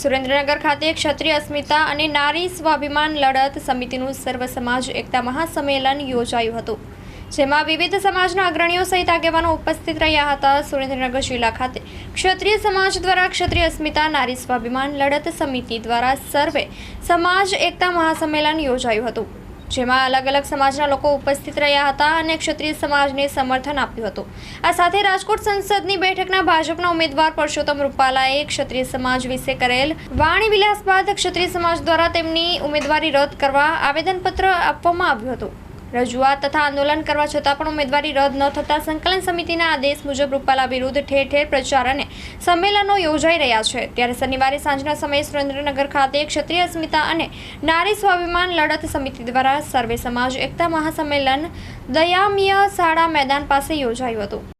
સુરેન્દ્રનગર ખાતે ક્ષત્રિય અસ્મિતા અને નારી સ્વાભિમાન લડત સમિતિનું સર્વ સમાજ એકતા મહાસંમેલન યોજાયું હતું, જેમાં વિવિધ સમાજના અગ્રણીઓ સહિત આગેવાનો ઉપસ્થિત રહ્યા હતા. સુરેન્દ્રનગર જિલ્લા ખાતે ક્ષત્રિય સમાજ દ્વારા ક્ષત્રિય અસ્મિતા, નારી સ્વાભિમાન લડત સમિતિ દ્વારા સર્વે સમાજ એકતા મહાસંમેલન યોજાયું હતું. જેમાં અલગ અલગ સમાજના લોકો ઉપસ્થિત રહ્યા હતા અને ક્ષત્રિય સમાજને સમર્થન આપ્યું હતું. આ સાથે રાજકોટ સંસદની બેઠકના ભાજપના ઉમેદવાર પરસોત્તમ રૂપાલાએ ક્ષત્રિય સમાજ વિશે કરેલ વાણી વિલાસ બાદ ક્ષત્રિય સમાજ દ્વારા તેમની ઉમેદવારી રદ કરવા આવેદનપત્ર આપવામાં આવ્યું હતું. રજૂઆત તથા આંદોલન કરવા છતાં પણ ઉમેદવારી રદ ન થતાં સંકલન સમિતિના આદેશ મુજબ રૂપાલા વિરુદ્ધ ઠેર ઠેર પ્રચાર અને સંમેલનો યોજાઈ રહ્યા છે. ત્યારે શનિવારે સાંજના સમયે સુરેન્દ્રનગર ખાતે ક્ષત્રિય અસ્મિતા અને નારી સ્વાભિમાન લડત સમિતિ દ્વારા સર્વે સમાજ એકતા મહાસંમેલન દયામીય શાળા મેદાન પાસે યોજાયું હતું.